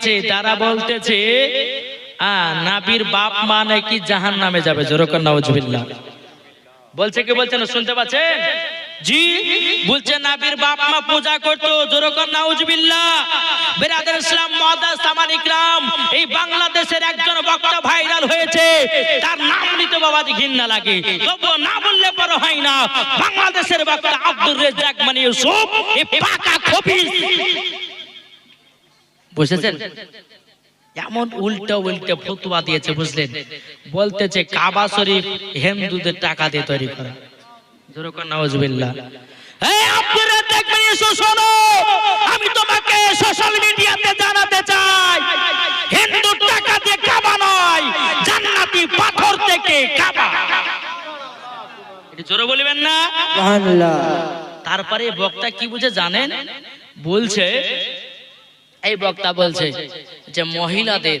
দিয়েছে তারা বলতেছে আহ, নাবির বাপ মা নাকি জাহান নামে যাবে জোরকর নওয়াজবিল্লাহ বলছে কি বলছেন শুনতে পাচ্ছেন? জি বলছে নাবির বাপ মা পূজা করতো। জোরকর নাউজবিল্লাহ। বেরাদের ইসলাম মহাদাস সামান ইকরাম এই বাংলাদেশের একজন বক্তা ভাইরাল হয়েছে। তার নাম নিতে বাবাজি ঘৃণা লাগে। তবুও না বললে বড় হয় না। বাংলাদেশের বক্তা আব্দুর রেজাক মানে ইউসুফ এই পাকা খবিস বুঝেছেন? এমন উল্টা উল্টে ফতুয়া দিয়েছে বুঝলেন? বলতেছে কাবা শরীফ হিন্দুদের টাকা দিয়ে তৈরি করা। যেরকম নওয়াজবিল্লাহ এই আপনারা দেখবেন শোনো। আমি তোমাকে সোশ্যাল মিডিয়াতে জানাতে চাই। হিন্দু টাকা দিয়ে কাবা নয় জান্নাতি পাথর থেকে কাবা। জোরে বলবেন না? তারপরে বক্তা কি বুঝে জানেন? বলছে এই বক্তা বলছে যে মহিলাদের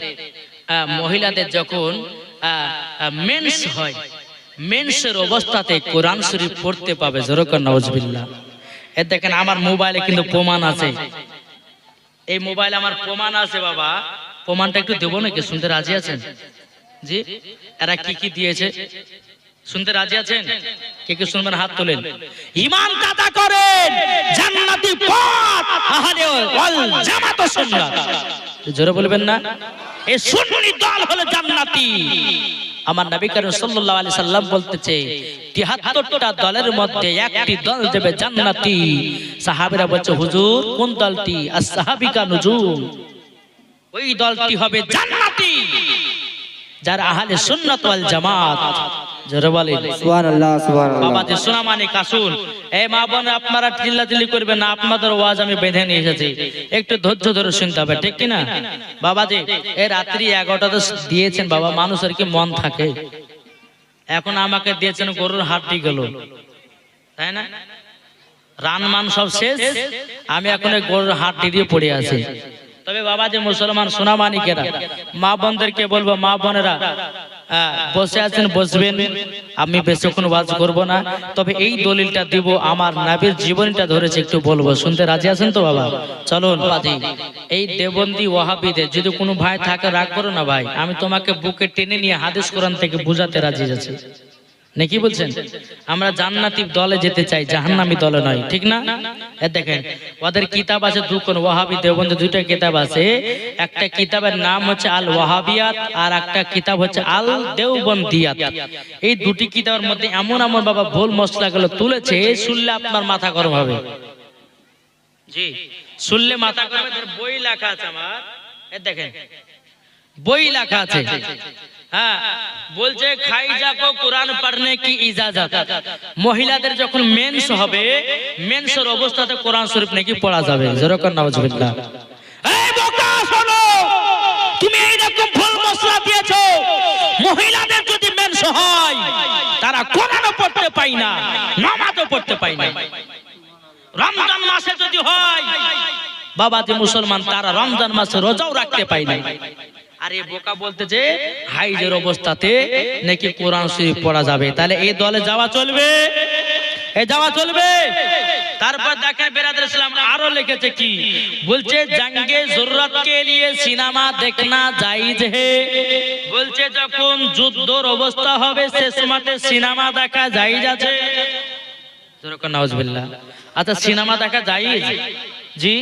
মহিলাদের যখন মেন্স হয় মেন্সের অবস্থাতে কোরআন শরীফ পড়তে পাবে, জরকর নওয়াজবিল্লাহ এ দেখেন আমার মোবাইলে কিন্তু প্রমাণ আছে। এই মোবাইলে আমার প্রমাণ আছে বাবা। প্রমাণটা একটু দেবো নাকি? শুনতে রাজি আছেন? জি? এরা কি কি দিয়েছে? শুনতে রাজি আছেন? কে কে শুনবেন? হাত তোলেন। ইমান দাদা করেন জান্নাতি পথ। আহলে ওয়াল জামাত সুন্নাত। জোরে বলবেন না? এই সুন্নি দল হলো জান্নাতি। আমার নবী করিম সাল্লাল্লাহু আলাইহি সাল্লাম বলতেছে 73টা দলের মধ্যে একটি দল যাবে জান্নাতি। সাহাবীরা বলছে হুজুর কোন দলটি? আর সাহাবিকা নুজুম। ওই দলটি হবে জান্নাতি। যারা আহলে সুন্নাত ওয়াল জামাত। জোরে বলেন সুবহানাল্লাহ সুবহানাল্লাহ। বাবাজি সোনামানি কাসুন এই মা বোন আপনারা চিল্লাচিল্লি করবেন না আপনাদের ওয়াজ আমি বেঁধে নিয়ে এসেছি। একটু ধৈর্য ধরে শুনতে হবে ঠিক কিনা? বাবাজি এই রাত্রি এগারোটাতে দিয়েছেন বাবা মানুষের কি মন থাকে? এখন আমাকে দিয়েছেন গরুর হাটটি গেল। তাই না? রান মান সব শেষ আমি এখন গরুর হাটটি দিয়ে পড়ে আছি। তবে বাবা যে মুসলমান সোনামানিকেরা মা বোনদেরকে বলব মা বোনেরা বসে আছেন, বসবেন। আমি বেশিক্ষণ ওয়াজ করব না, তবে এই দলিলটা দিব আমার নাবির জীবনটা ধরেছে, একটু বলব। শুনতে রাজি আছেন তো বাবা? চলো এই দেবন্দি ওহাবিদে যদি কোনো ভাই থাকে, রাগ করো না ভাই। আমি তোমাকে বুকে টেনে নিয়ে হাদিস কোরআন থেকে বুঝাতে রাজি আছি। নাকি বলছেন আমরা জান্নাতি দলে যেতে চাই জাহান্নামি দলে নয় ঠিক না এ দেখেন ওদের কিতাব আছে দুখন ওয়াহাবি দেওবন্দ দুইটা কিতাব আছে একটা কিতাবের নাম হচ্ছে আল ওয়াহাবিয়াত আর একটা কিতাব হচ্ছে আল দেওবন্দিয়াত এই দুটি কিতাবের মধ্যে এমন এমন বাবা ভুল মশলাগুলো তুলেছে শুনলে আপনার মাথা গরম হবে জি শুনলে মাথা গরম বই লেখা আছে আমার এ দেখেন বই লেখা আছে হ্যাঁ বলছে খাইজা কো কোরআন পড়নে কি ইজাজত? মহিলাদের যখন মেন্স হবে মেন্সের অবস্থাতে কোরআন শরীফ নাকি পড়া যাবে? যেরকম নাউজুবিল্লাহ। এই বোকা শোনো! তুমি এইরকম ভুল মশলা দিয়েছ। মহিলাদের যদি মেন্স হয় তারা কোরআনও পড়তে পাই না নামাজও পড়তে পাই না। রমজান মাসে যদি হয় বাবা যে মুসলমান তারা রমজান মাসে রোজাও রাখতে পাই না। আর এই বোকা বলতে যে হাইজের অবস্থাতে নাকি কোরআন শরীফ পড়া যাবে। তাহলে এই দলে যাওয়া চলবে? এ যাওয়া চলবে? তারপর দেখেন বেরাদর ইসলাম আরও লিখেছে কি? বলছে জঙ্গে জরুরত কে লিয়ে সিনেমা দেখনা জায়েজ হে। বলছে যখন যুদ্ধর অবস্থা হবে সে সময়তে সিনেমা দেখা জায়েজ আছে যেরকম নাউজুবিল্লাহ। আচ্ছা সিনেমা দেখা জায়েজ জি?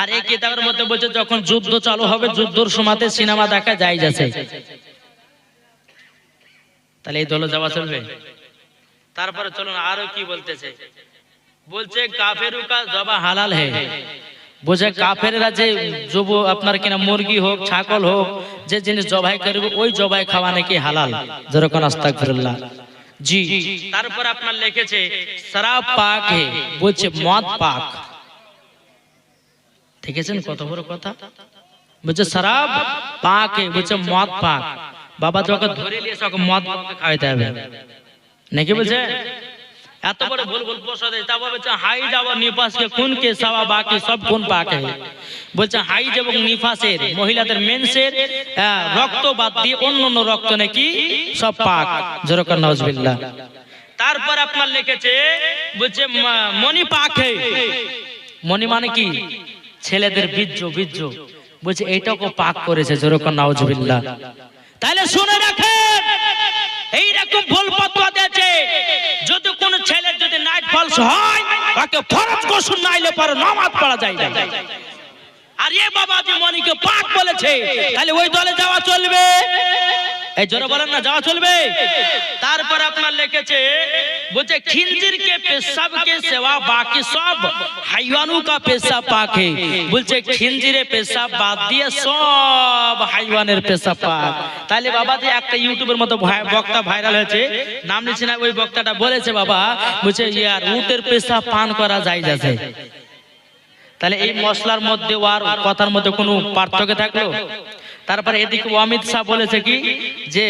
আর এই কিতাবের মধ্যে বলছে, যখন যুদ্ধ চালু হবে, যুদ্ধর সময়তে সিনেমা দেখা যায় যাচ্ছে। তাহলে এই দলে যাওয়া চলবে? তারপরে চলুন আরও কি বলতেছে? বলছে, কাফেরু জবা হালাল হে। বুঝে কাফেররা যে যুব আপনার কিনা মুরগি হোক, ছাগল হোক, যে জিনিস জবাই করবে, ওই জবাই খাওয়া নাকি হালাল? যেরকম আস্তাগফিরুল্লাহ। জি। তারপর আপনার লিখেছে, শরাব পাক হে। বলছে, মদ পাক। দেখেছেন কত বড় কথা? বলছে শরাব পাক বলছে মদ পাক। বাবা তোকে ধরে নিয়ে সব মদ খাওয়াইতে হবে। নাকি বলছে এত বড় ভুল ভুল তারপর বলছে হাইজ আবার নিফাসকে কোন কে সাবা বাকি সব কোন পাক বলছে হাইজ এবং নিফাসের মহিলাদের মেন্সের রক্ত বাদ দিয়ে অন্য অন্য রক্ত নাকি সব পাক। যেরকম নজবিল্লাহ তারপর আপনার লিখেছে বলছে ম- মণি পাক মণি মানে কি? ছেলেদের বীর্য বীর্য। বলছে এইটাকে পাক করেছে যেরকম নাউজুবিল্লাহ। তাহলে শুনে রাখেন, এইরকম ভুল ফতোয়া দিয়েছে যদি কোন ছেলের যদি নাইট ফলস হয়, তাকে ফরজ গোসল নাইলে পরে নামাজ পড়া যায় না। আর এ বাবা যে মনিকে পাক বলেছে। তাহলে ওই দলে যাওয়া চলবে। এই জোরে বলেন না, যাওয়া চলবে। তারপর আপনার লিখেছে, বলছে খিনজির কে পেশাব কে সেবা বাকি সব, হাইওয়ানু কা পেশাব পাক। হে বলছে খিনজিরে পেশাব বাদ দিয়ে সব হাইওয়ানের পেশাব পাক। তাহলে বাবা যে একটা ইউটিউবের মতো বক্তা ভাইরাল হয়েছে। নাম নিচ্ছে না, ওই বক্তাটা বলেছে, বাবা, বলছে ইয়ার উটের পেশাব পান করা যায় যাচ্ছে তাহলে এই মশলার মধ্যে আর কথার মধ্যে কোনো পার্থক্য থাকল? তারপরে এদিকে অমিত শাহ বলেছে কি? যে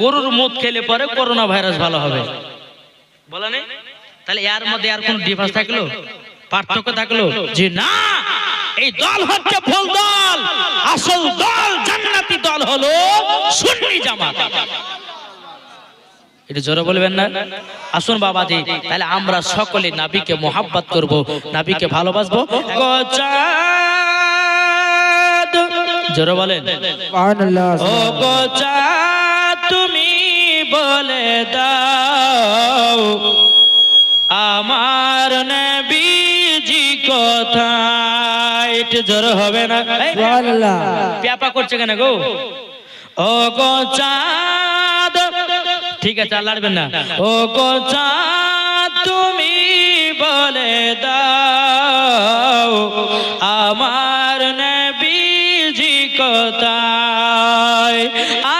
গরুর মুখ খেলে পরে করোনা ভাইরাস ভালো হবে। বলে? তাহলে এর মধ্যে আর কোন ডিফারেন্স থাকল? পার্থক্য থাকল? যে না, এই দল হচ্ছে ভুল দল। আসল দল জান্নাতি দল হলো সুন্নি জামাত। এটা জোরে বলবেন না? আসুন বাবাজি তাহলে আমরা সকলে নাবিকে মোহাব্বত করব নাবিকে ভালোবাসবো। জোরে বলেন। ও তুমি বলে দাও আমার নবীজি কোথায়? একটু জোরে হবে না? ব্যাপা করছে কেন গো? ও গো চাঁদ ঠিক আছে, আর লড়বেন না। ও গো চাঁদ তুমি বলে দাও, আমার নবীজি কোথায়?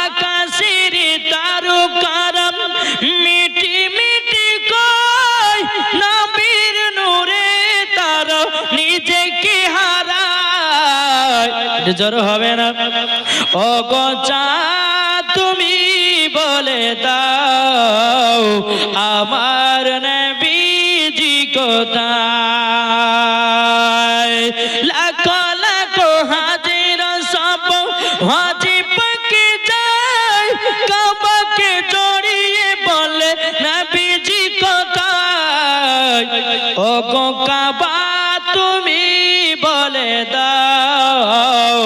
আকাশের তারকারম মিটি মিটি কই নবীর নূরে তার নিজেকে হারায়। জড়ো হবে না। ও গোচা বলে দাও আমার নবীজি কোথায়? তুমি বলে দাও,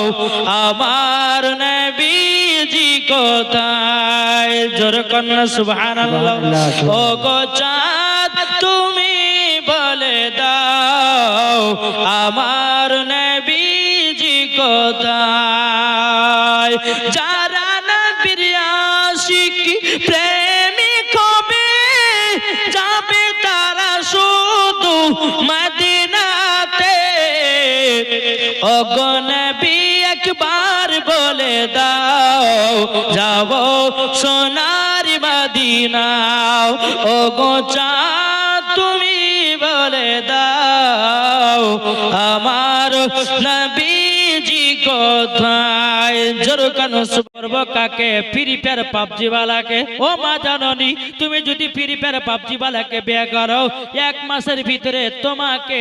আমার নবীজি কোথায়? জোর কন্যা সুবহানাল্লাহ। ও গো চাঁদ, তুমি বলে দাও, আমার নবীজি কোথায়? অগনবী একবার বলে দাও যাব সোনার মদিনাও। ও গোচা তুমি বলে দাও আমার নবীজি তুমি যদি ফ্রি ফায়ার পাবজি করো, এক মাসের ভিতরে তোমাকে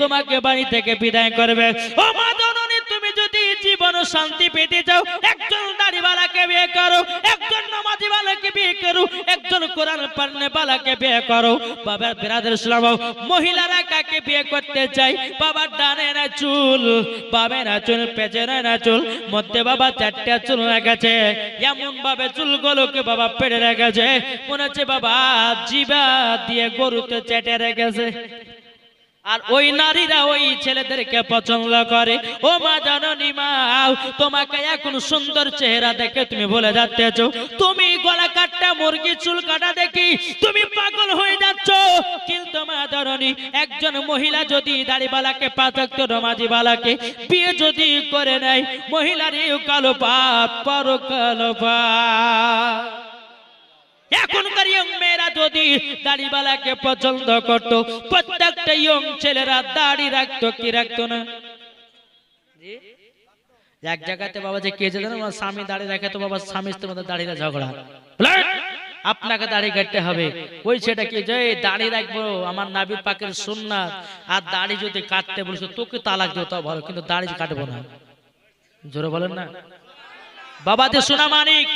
তোমাকে বাড়ি থেকে বিদায় করবে। ও মা জননী, তুমি যদি জীবন শান্তি পেতে চাও, একজন দাড়িওয়ালাকে বিয়ে করো, একজন নামাজি বালাকে বিয়ে করো, একজন কোরআন পড়নে বালাকে বিয়ে করো। বাবার বিরাদের ইসলাম, মহিলারা কাকে বিয়ে করতে চাই বাবার ডানে না চুল, বামে না চুল পেছনে না চুল, মধ্যে বাবা চারটা চুল রেখেছে। এমন ভাবে চুলগুলোকে বাবা পেড়ে রেখেছে। মনে হচ্ছে বাবা জিবা দিয়ে গরুতে চেটে রেখেছে। আর ওই নারীরা ওই ছেলেদেরকে পছন্দ করে। ও মা, জাননি মা, তোমাকে এখন সুন্দর চেহারা দেখে তুমি বলে যাচ্তেছ তুমি গলা কাটটা, মুরগি চুল কাটা দেখি, তুমি পাগল হয়ে যাচ্ছ। কিন্তু মা, জাননি, একজন মহিলা যদি দাড়িবালাকে পাচক নমাজি বালাকে বিয়ে যদি করে নেয় মহিলার এই কালো পাপ পর কালো পাপ। এখনকার ইয়ং মেয়েরা যদি দাড়িওয়ালাকে পছন্দ করত প্রত্যেকটা ইয়ং ছেলেরা দাড়ি রাখতো কি রাখতো না? এক জায়গাতে বাবা যে কে জানেন আমার স্বামী দাড়ি রাখে তো বাবা স্বামী মধ্যে দাড়িরা ঝগড়া। আপনাকে দাড়ি কাটতে হবে। ওই সেটা কি যে দাড়ি রাখব আমার নাবির পাকের সুন্নাত। আর দাড়ি যদি কাটতে বলছো তোকে তালাক দিও তাও ভালো কিন্তু দাড়ি কাটবো না। জোরে বলেন না। বাবা যে সোনা মানিক।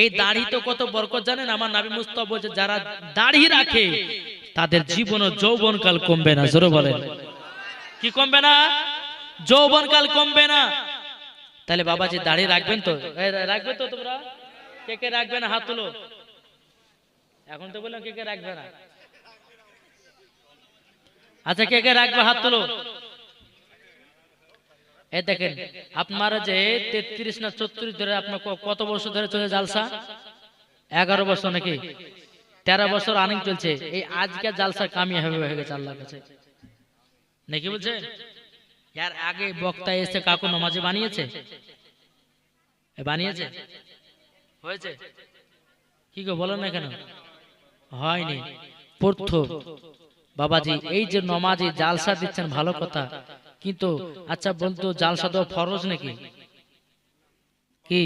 এই দাড়ি তো কত বরকত জানেন? আমার নাবি মুস্তাফা বলছে, যারা দাড়ি রাখে, তাদের জীবন ও যৌবন কাল কমবে না। জোরে বলেন। কি কমবে না? যৌবনকাল কমবে না। তাহলে বাবাজি, দাড়ি রাখবেন তো? রাখবে তো তোমরা? কে কে রাখবে না? হাত তুলো। এখন তো বললাম কে কে রাখবে না। আচ্ছা কে কে রাখবে? হাত তুলো। এই দেখেন, আপনারা যে তেত্রিশ না চৌত্রিশ ধরে আপনার কত বছর ধরে চলে জালসা? এগারো বছর নাকি? তেরো বছর আনিং চলছে। এই আজকে জালসা কামিয়াবি হয়ে গেছে আল্লাহর কাছে। নাকি বলছে? এর আগে বক্তা এসে কাকু নমাজে বানিয়েছে? বানিয়েছে? হয়েছে? কি গো বলো না কেন? হয়নি। প্রথম বাবাজি, এই যে নমাজে জালসা দিচ্ছেন, ভালো কথা। কিন্তু আচ্ছা বলতো জালসা তো ফরজ নাকি? কি?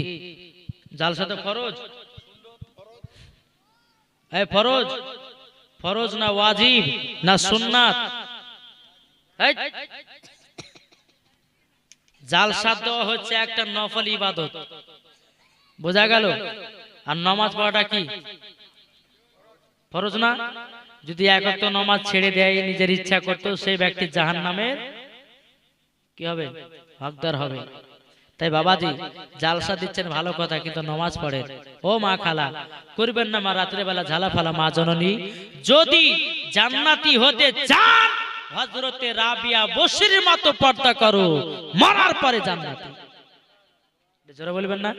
জালসা তো ফরজ? এই ফরজ? ফরজ না ওয়াজিব না সুন্নাত? জালসা দেওয়া হচ্ছে একটা নফল ইবাদত। বোঝা গেল? আর নমাজ পড়াটা কি? ফরজ না? যদি একত্র নমাজ ছেড়ে দেয়, নিজের ইচ্ছা করতো সেই ব্যক্তি জাহান নামের কি হবে? হকদার হবে। তাই বাবাজি জালসা দিচ্ছেন ভালো কথা কিন্তু নমাজ পড়েন। ও মা খালা করবেন না মা রাত্রে বেলা ঝালা ফালা মা জননী। যদি জান্নাতি হতে চান হজরতে রাবিয়া বসির মতো পর্দা করো মরার পরে জান্নাতি। জোরে বলবেন না?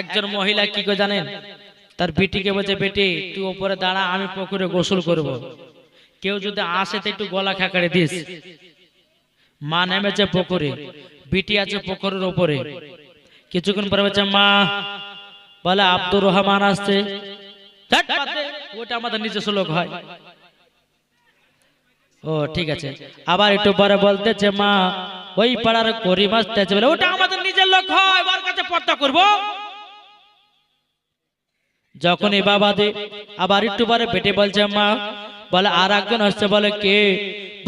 একজন মহিলা কি করে জানেন? তার বেটিকে বলছে বেটি তুই ওপরে দাঁড়া আমি পুকুরে গোসল করব। কেউ যদি আসে তো একটু গলা খাকারে দিস। মা নেমেছে পুকুরে, বিটি আছে পুকুরের ওপরে কিছুক্ষণ পরে বলছে, মা, বলে, আব্দুর রহমান আসছে। ওটা আমাদের নিজস্ব লোক হয়। ও, ঠিক আছে। আবার একটু পরে বলতেছে, মা, ওই পাড়ার করিম আসতেছে বলে, ওটা আমাদের নিজের লোক হয় কাছে পর্দা যখন এই বাবা দে আবার একটু পরে বেটে বলছে, মা বলে আর একজন আসছে, বলে কে?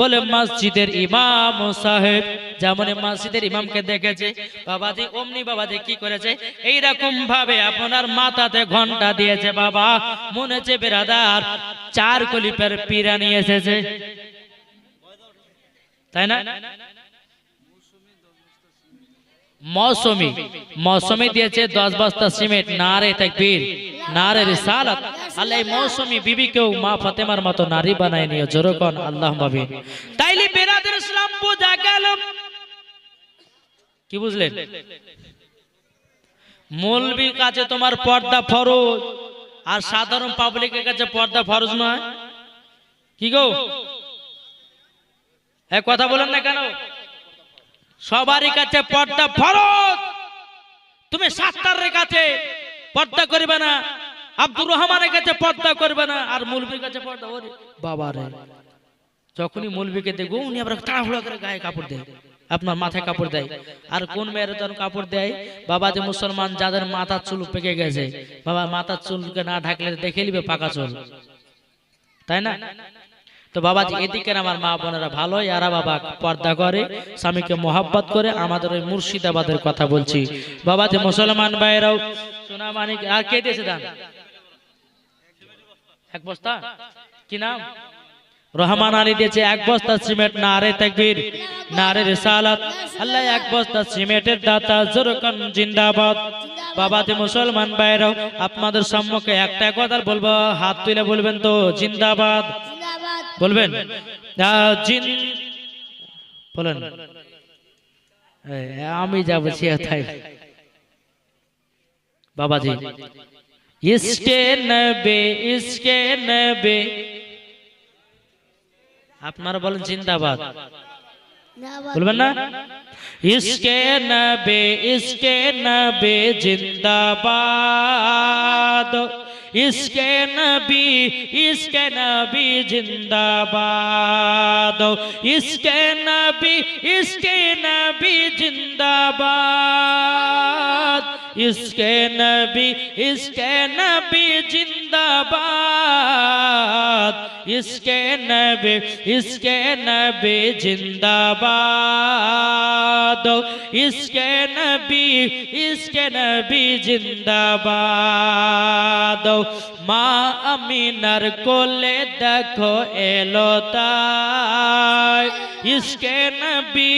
বলে মসজিদের ইমাম সাহেব। যেমন মসজিদের ইমামকে দেখেছে, বাবাজি, অমনি বাবাজি কি করেছে? এইরকম ভাবে আপনার মাথাতে ঘণ্টা দিয়েছে, বাবা। মনে হচ্ছে বেরাদার চার কলিপের পীরা নিয়ে এসেছে। তাই না? মৌসুমি। মৌসুমি দিয়েছে দশ বস্তা সিমেন্ট, নারে তাকবীর, নারে রিসালাত। আল্লাহ এই মৌসুমি বিবিকেও মা ফাতেমার মতো নারী বানায় নিয়ে জোরকন আল্লাহ ভাবে তাইলে বেরাদের ইসলাম বোঝা গেল। কি বুঝলেন মৌলবীর কাছে তোমার পর্দা ফরজ, আর সাধারণ পাবলিকের কাছে পর্দা ফরজ নয়। কি গো? এক কথা বলেন না কেন? সবারই কাছে পর্দা ফরজ। তুমি সাত্তারের কাছে পর্দা করবে না। আব্দুর রহমানের কাছে পর্দা করবে না। আর মুলবির কাছে পর্দা ওরে বাবা রে। যখনই মুলবিকে দেখব উনি আবার তাড়াহুড়া করে গায়ে কাপড় দেয়। আপনার মাথায় কাপড় দেয়। আর কোন মেয়ের যখন কাপড় দেয়? বাবা যে মুসলমান যাদের মাথার চুল পেকে গেছে। বাবা মাথার চুলকে না ঢাকলে দেখে নিবে পাকা চুল। তাই না? তো বাবাজি এদিকের আমার মা বোনেরা ভালো এরা বাবা পর্দা করে, স্বামীকে মোহাব্বত করে, আমাদের ওই মুর্শিদাবাদের কথা বলছি। বাবাজি, মুসলমান ভাইরাও সোনা মানিক আর কে দিয়েছে দান? এক বস্তা? কি নাম? রহমান আলী দিয়েছে এক বস্তা সিমেন্ট, নারে তাকবীর, নারে রিসালাত। আল্লাহ, এক বস্তা সিমেন্টের দাতা, জোরকান জিন্দাবাদ। বাবাতে মুসলমান ভাইরাও, আপনাদের সম্মুখে একটা কথা বলব, হাত তুলে বলবেন তো, জিন্দাবাদ। জিন্দাবাদ। বলবেন? বলেন। আমি যা বলছি বাবাজি। ইসকে নবে ইসকে নবে। আপনারা বলেন জিন্দাবাদ। বলবেন না? ইসকে নবে ইসকে নবে জিন্দাবাদ। ইসকে নবী ইসকে নবী জিন্দাবাদ ইসকে নবী ইসকে নবী জিন্দাবাদ ইসকে নবী ইসকে নবী জিন্দাবাদ ইসকে নবী ইসকে নবী জিন্দাবাদ ইসকে নবী ইসকে নবী জিন্দাবাদ মা আমিনার কোলে দেখো এলো তাই ইসকে নবী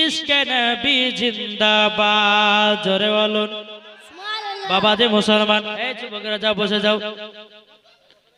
ইসকে নবী জিন্দাবাদ জোরে বলুন বাবা যে মুসলমান এই যুবকেরা যাও বসে যাও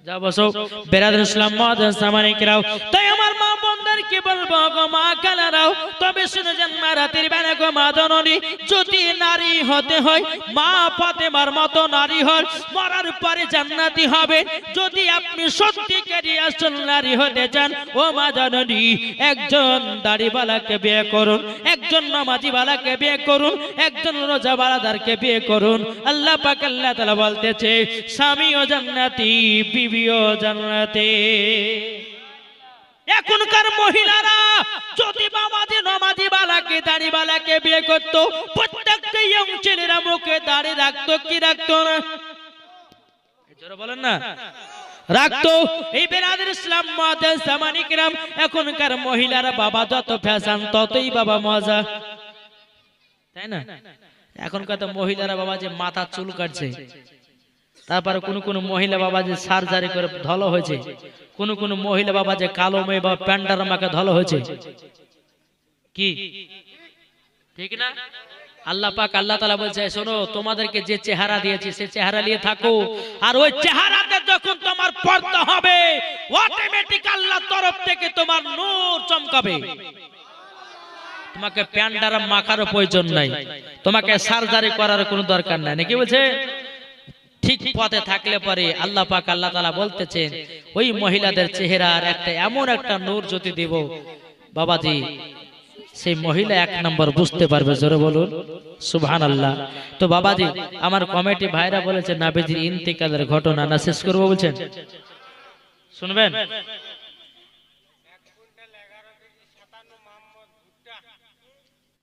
যা বসো বেরাদ ইসলাম মহাজন সামানিকরাও তাই আমার মা বোনদের কি বলব গো মা কালারাও? তবে শুনে যান মা রাতের বেলা গো মা জননী, যদি নারী হতে হয়, মা ফাতেমার মতো নারী হন, মরার পরে জান্নাতি হবে। যদি আপনি সত্যিকারী আসল নারী হতে চান, ও মা জননী, একজন দাড়িওয়ালাকে বিয়ে করুন, একজন নামাজি বালাকে বিয়ে করুন, একজন রোজা বালাদারকে বিয়ে করুন। আল্লাহ পাক আল্লাহ তাআলা বলতেছে, স্বামীও জান্নাতি, বিবিও জান্নাতি। এখনকার মহিলারা যদি বাবাজি নমাজি বালাকে, দাড়ি বালাকে বিয়ে করতো প্রত্যেকটা ইয়ং ছেলেরা মুখে দাড়ি রাখতো, কি রাখতো না? বলেন না। রাখতো। এই বেরাদের ইসলাম মাদের সামানিকরাম এখনকার মহিলারা বাবা যত ফ্যাশন, ততই বাবা মজা। তাই না? এখনকার তো মহিলারা বাবা যে মাথা চুল কাটছে। তারপরে কোন কোন মহিলা বাবা যে সার্জারি করে ধলো হয়েছে, কোন কোন মহিলা বাবা যে কালো মেয়ে বা প্যান্ডার মাকে ধলো হয়েছে। কি? ঠিক না? আল্লাহ পাক আল্লাহ তালা বলছে, শোনো, তোমাদেরকে যে চেহারা দিয়েছি, সে চেহারা নিয়ে থাকো। আর ওই চেহারাতে যখন তোমার পর্দা হবে অটোমেটিক আল্লাহ তরফ থেকে তোমার নূর চমকাবে। তোমাকে প্যান্ডারা মাখারও প্রয়োজন নাই। তোমাকে সার্জারি করার কোনো দরকার নাই। নাকি বলছে? ঠিক পথে থাকলে পরে আল্লাহ পাক আল্লাহ তালা বলতেছেন, ওই মহিলাদের চেহারার একটা এমন একটা নূর জ্যোতি দেব, বাবাজি, সেই মহিলা এক নম্বর বুঝতে পারবে, জোরে বলুন সুবহান আল্লাহ তো বাবাজি, আমার কমিটি ভাইরা বলেছে, নাবিজির ইন্তিকালের ঘটনা না শেষ করব বলছেন? শুনবেন?